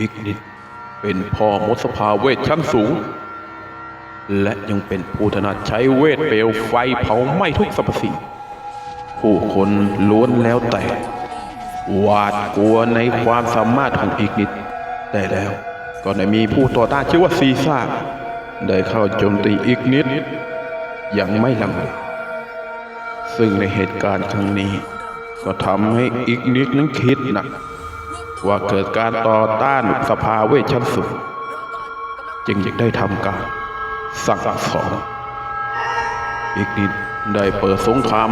อีกนิดเป็นพ่อมดสภาเวทชั้นสูง และยังเป็นผู้ถนัดใช้เวทเปลวไฟเผาไหม้ทุกสรรพสิ่งผู้คนล้วนแล้วแต่หวาดกลัวในความสามารถของอีกนิด แต่แล้วก็ได้มีผู้ต่อต้านชื่อว่าซีซ่า ได้เข้าโจมตีอีกนิดอย่างไม่ลังเลซึ่งในเหตุการณ์ครั้งนี้ ก็ทำให้อีกนิดนั้นคิดหนัก ว่าเกิดการต่อต้านสภาเวชชั้นสูงจึงยังได้ทำการสั่งสอนอีกนิดได้เปิดสงคราม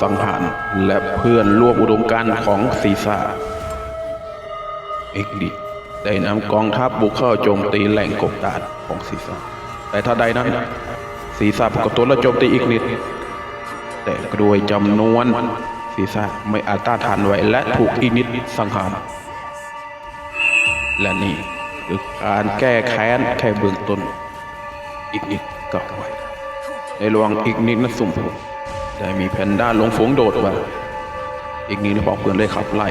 สังหารและเพื่อนร่วมอุดมการของซีซ่าอีกนิดได้นำกองทัพบุกเข้าโจมตีแหล่งกบดานของซีซ่าแต่ถ้าใดนั้นซีซ่าปรากฏตัวและโจมตีอีกนิด แต่ด้วยจำนวนซีซ่าไม่อาจต้านทานไหวและถูกอีกนิดสังหาร และนี่คือการแก้แค้นแค่เบื้องต้น อีกนิดก็ไว้ในระหว่างอีกนิดนั้นสุ่มผมได้มีแพนด้าหลงฝูงโดดมาอีกนิดพอเพื่อนเลยขับไล่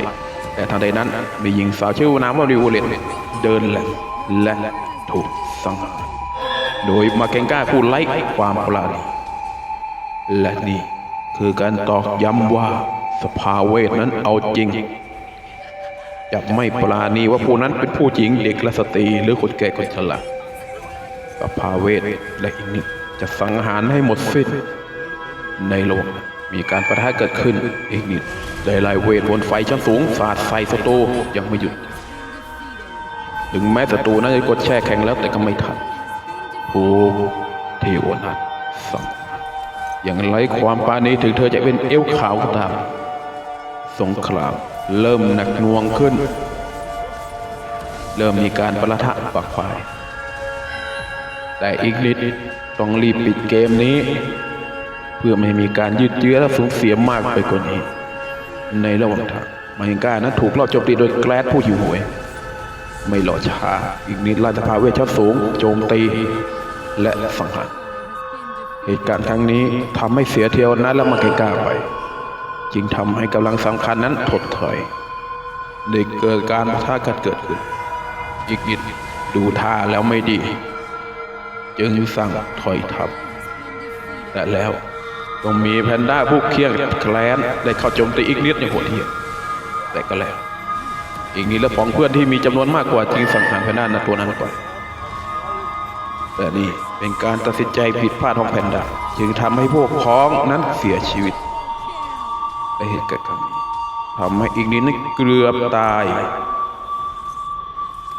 แต่ทันใดนั้นมีหญิงสาวชื่อน้ำว่าริวเลตเดินแหลมและถูกสังหารโดยมาเกงก้าผู้ไล่ความปราณีและนี่คือการตอกย้ำว่าสภาเวทนั้นเอาจริง จะไม่ปราณีว่าผู้นั้นเป็นผู้หญิงเด็กและสตรีหรือคนแก่คนชราสภาเวทและอีกนิดจะสังหารให้หมดสิ้น ในโลกมีการประทะเกิดขึ้นอีกนิดได้ไล่เวทบนไฟชั้นสูงสาดใส่ศัตรูยังไม่หยุด ถึงแม้ศัตรูนั้นจะกดแช่แข็งแล้วแต่ก็ไม่ทันถูกเทวนัทสั่งอย่างไรความปาณีถึงเธอจะเป็นเอวขาวก็ตามสงคราม เริ่มหนักหน่วงขึ้น เริ่มมีการประทะปักไฟแต่อีกนิดต้องรีบปิดเกมนี้ เพื่อไม่ให้มีการยืดเยื้อและสูญเสียมากไปกว่านี้ ในระหว่างทางมายิงก้านั้นถูกลอบโจมตีโดยแกลดผู้หิวโหย ไม่รอช้าอีกนิดราชภาเวชั้นสูง โจมตีและสังหารเหตุการณ์ครั้งนี้ทำให้เสียเทียวนัดและมาเกงก้าไป จึงทำให้กำลังสำคัญนั้นถดถอยได้เกิดการปะทะกันเกิดขึ้นอีกนิดดูท่าแล้วไม่ดี จึงสั่งถอยทับแต่แล้วก็มีแพนด้าผู้เคียงแคลนได้เข้าโจมตีอีกนิดอย่างโหดเหี้ยแต่ก็แล้วอีกนิดและผองเพื่อนที่มีจำนวนมากกว่าจึงสังหารแพนด้าในตัวนั้นไปแต่นี่เป็นการตัดสินใจผิดพลาดของแพนด้าจึงทำให้พวกพ้องนั้นเสียชีวิต และเหตุการณ์ครั้งนี้ทำให้อีกนิดนั้นเกือบตาย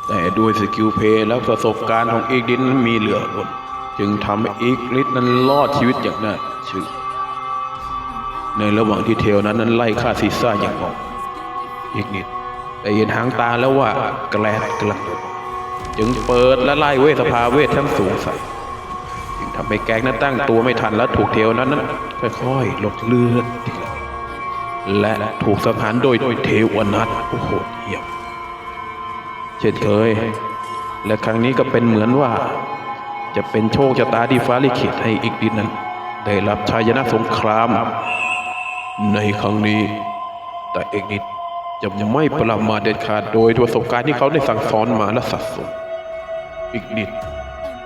แต่ด้วยสกิลเพย์และประสบการณ์ของอีกนิดนั้นมีเหลือล้นจึงทำให้อีกนิดนั้นรอดชีวิตอย่างน่าเชื่อในระหว่างที่เทลนั้นนั้นไล่ฆ่าซีซ่าอย่างงงอีกนิดแต่เห็นหางตาแล้วว่าแกลดกลังเดินจึงเปิดและไล่เวทสภาเวททั้งสูงใส่จึงทำให้แก๊งนั้นตั้งตัวไม่ทันและถูกเทลนั้นนั้นค่อยๆลดเลือดทีละ และถูกสังหารโดยเทวนัทโอ้โหเหี้ยมเช่นเคย และครั้งนี้ก็เป็นเหมือนว่า จะเป็นโชคชะตาที่ฟ้าลิขิตให้อีกดินนั้น ได้รับชัยชนะสงคราม ในครั้งนี้ แต่เอกนิดจะไม่ประมาทเด็ดขาดโดยประสบการณ์ที่เขาได้สั่งสอนมาและสัดส่วนอีกนิด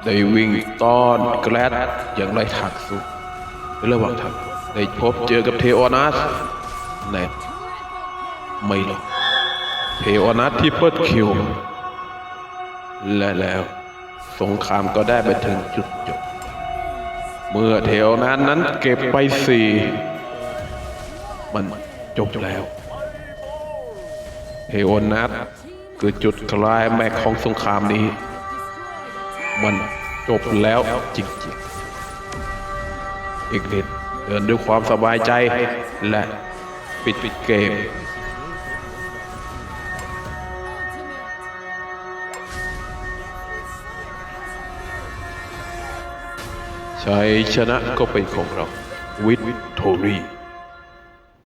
ได้วิ่งต้อนแกลดอย่างไรทางสู้ระหว่างทางได้พบเจอกับเทโอนัส แน่ไม่หรอกเทโอนัสที่เพิดคิว และแล้ว สงครามก็ได้ไปถึงจุดจบ เมื่อเทโอนัสนั้นเก็บไปสี่มันจบแล้ว เทโอนัสคือจุดคลายแม็กของสงครามนี้ มันจบแล้วจริงๆอีกนิดเดินด้วยความสบายใจและ ปิดปิดเกม ชัยชนะก็เป็นของเรา วิทโทรี่